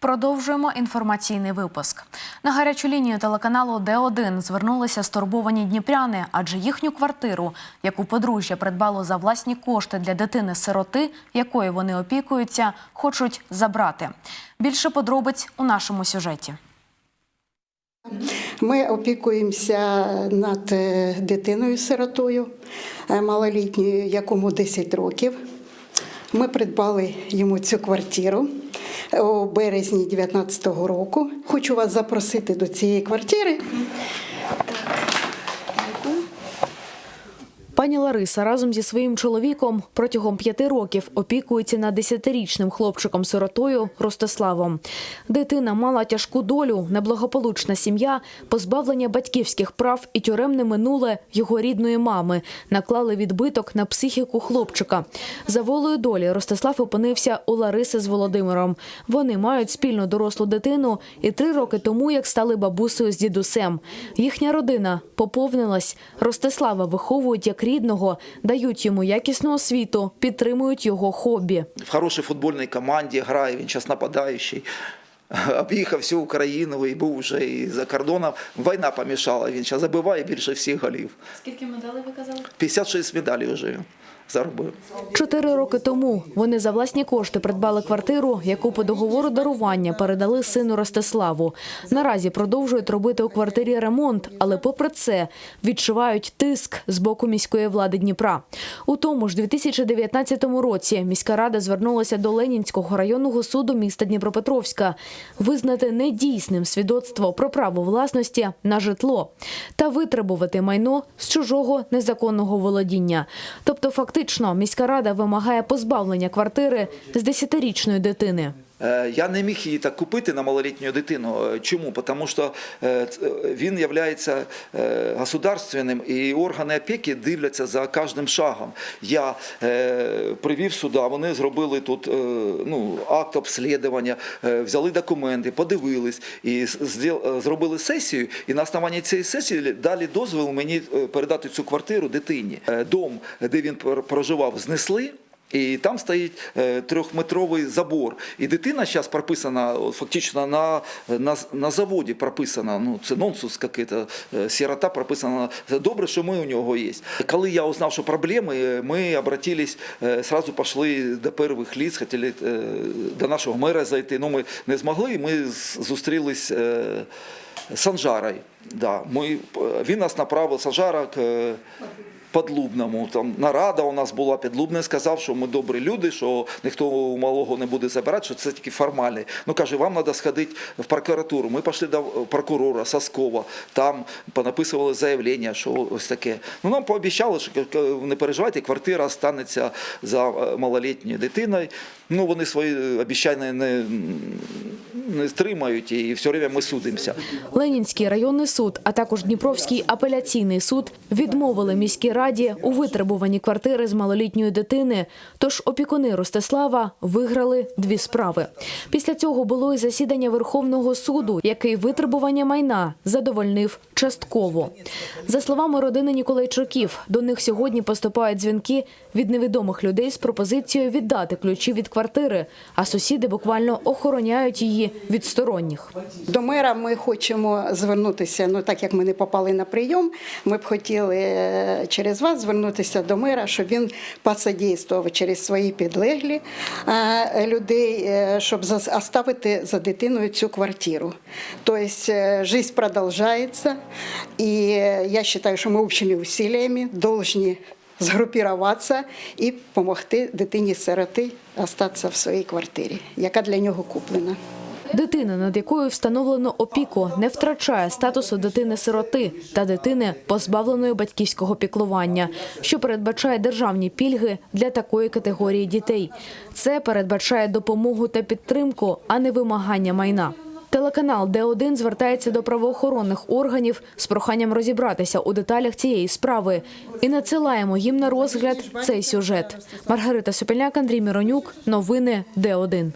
Продовжуємо інформаційний випуск. На гарячу лінію телеканалу Д1 звернулися стурбовані дніпряни, адже їхню квартиру, яку подружжя придбало за власні кошти для дитини-сироти, якою вони опікуються, хочуть забрати. Більше подробиць у нашому сюжеті. Ми опікуємося над е, дитиною-сиротою е, малолітньою, якому 10 років. Ми придбали йому цю квартиру у березні 2019 року. Хочу вас запросити до цієї квартири. Пані Лариса разом зі своїм чоловіком протягом п'яти років опікується над десятирічним хлопчиком-сиротою Ростиславом. Дитина мала тяжку долю, неблагополучна сім'я, позбавлення батьківських прав і тюремне минуле його рідної мами наклали відбиток на психіку хлопчика. За волею долі Ростислав опинився у Лариси з Володимиром. Вони мають спільну дорослу дитину і три роки тому, як стали бабусею з дідусем. Їхня родина поповнилась. Ростислава виховують як рідного, дають йому якісну освіту, підтримують його хобі. в хорошій футбольній команді грає, він зараз нападаючий. Об'їхав всю Україну і був вже і за кордоном. Війна помішала, він зараз забиває більше всіх голів. Скільки медалей ви казали? 56 медалей вже заробив. Чотири роки тому вони за власні кошти придбали квартиру, яку по договору дарування передали сину Ростиславу. Наразі продовжують робити у квартирі ремонт, але попри це відчувають тиск з боку міської влади Дніпра. У тому ж 2019 році міська рада звернулася до Ленінського районного суду міста Дніпропетровська визнати недійсним свідоцтво про право власності на житло та витребувати майно з чужого незаконного володіння. Тобто, фактично, міська рада вимагає позбавлення квартири з 10-річної дитини. Е, Я не міг її так купити на малолітню дитину. Е, Чому? Тому що е, він є государственним і органи опіки дивляться за кожним шагом. Я привів сюди, вони зробили тут ну, акт обслідування, взяли документи, подивились і зробили сесію. І на основанні цієї сесії дали дозвіл мені передати цю квартиру дитині. Дом, де він пр- проживав, знесли. І там стоїть е, трьохметровий забор. І дитина зараз прописана фактично на, на, на заводі прописана. Ну, це нонсенс какий-то. Е, Сирота прописана. Добре, що ми у нього є. Коли я узнав, що проблеми, е, ми обратились, сразу пішли до перших лиц, хотіли до нашого мера зайти. Ну, ми не змогли, ми зустрілись з Санжарою. Да, ми, він нас направив Санжара к Подлубному. Там нарада у нас була, Підлубний сказав, що ми добрі люди, що ніхто у малого не буде забирати, що це тільки формальний. Ну каже, вам треба сходити в прокуратуру. Ми пішли до прокурора Соскова, там понаписували заявлення, що ось таке. Ну нам пообіцяли, що не переживайте, квартира станеться за е, малолітньою дитиною. Ну вони свої обіцяння не, не стримають і все время ми судимося. Ленінський районний суд, а також Дніпровський апеляційний суд відмовили міській раді у витребуванні квартири з малолітньої дитини. Тож опікуни Ростислава виграли дві справи. Після цього було і засідання Верховного суду, який витребування майна задовольнив частково. За словами родини Ніколайчуків, до них сьогодні поступають дзвінки від невідомих людей з пропозицією віддати ключі від квартири, а сусіди буквально охороняють її від сторонніх. До мера ми хочемо звернутися. Ну так як ми не попали на прийом, ми б хотіли е, через вас звернутися до мера, щоб він посодействував через свої підлеглі е, людей, е, щоб оставити за дитиною цю квартиру. Тобто життя продовжується, і я вважаю, що ми общими усилиями повинні згрупіруватися і допомогти дитині-сироти залишитися в своїй квартирі, яка для нього куплена. Дитина, над якою встановлено опіку, не втрачає статусу дитини-сироти та дитини, позбавленої батьківського піклування, що передбачає державні пільги для такої категорії дітей. Це передбачає допомогу та підтримку, а не вимагання майна. Телеканал Д1 звертається до правоохоронних органів з проханням розібратися у деталях цієї справи і надсилаємо їм на розгляд цей сюжет. Маргарита Сопільняк, Андрій Міронюк. Новини Д1.